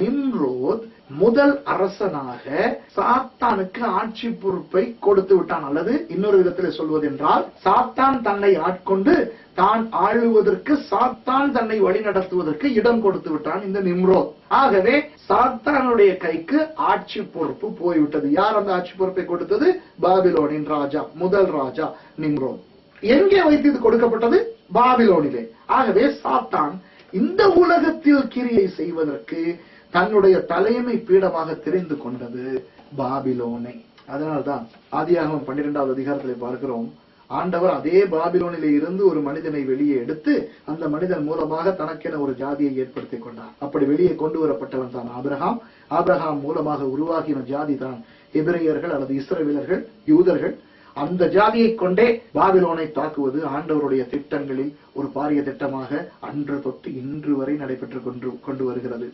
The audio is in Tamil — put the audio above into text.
நிம்ரோத் முதல் அரசனாக சாத்தானுக்கு ஆட்சி பொறுப்பை கொடுத்து விட்டான். அல்லது இன்னொரு விதத்தில் சொல்வதென்றால் சாத்தான் தன்னை ஆட்கொண்டு தான் ஆளுவதற்கு சாத்தான் தன்னை வழிநடத்துவதற்கு இடம் கொடுத்து விட்டான் இந்த நிம்ரோத். ஆகவே சாத்தானுடைய கைக்கு ஆட்சி பொறுப்பு போய்விட்டது. யார் அந்த ஆட்சி பொறுப்பை கொடுத்தது? பாபிலோனின் ராஜா முதல் ராஜா நிம்ரோத். எங்கே வைத்து இது கொடுக்கப்பட்டது? பாபிலோனிலே. ஆகவே சாத்தான் இந்த உலகத்தில் கிரியை செய்வதற்கு தன்னுடைய தலைமை பீடமாக தெரிந்து கொண்டது பாபிலோனை. அதனால்தான் ஆதியாகவும் பன்னிரெண்டாவது அதிகாரத்தில் பார்க்கிறோம் ஆண்டவர் அதே பாபிலோனிலே இருந்து ஒரு மனிதனை வெளியே எடுத்து அந்த மனிதன் மூலமாக தனக்கென ஒரு ஜாதியை ஏற்படுத்திக் கொண்டார். அப்படி வெளியே கொண்டு வரப்பட்டவன் தான் ஆபிரகாம். ஆபிரகாம் மூலமாக உருவாகின ஜாதி தான் எபிரேயர்கள் அல்லது இஸ்ரவேலர்கள் யூதர்கள். அந்த ஜாதியை கொண்டே பாபிலோனை தாக்குவது ஆண்டவருடைய திட்டங்களில் ஒரு பாரிய திட்டமாக அன்று தொட்டு இன்று வரை நடைபெற்றுக் கொண்டு கொண்டு வருகிறது.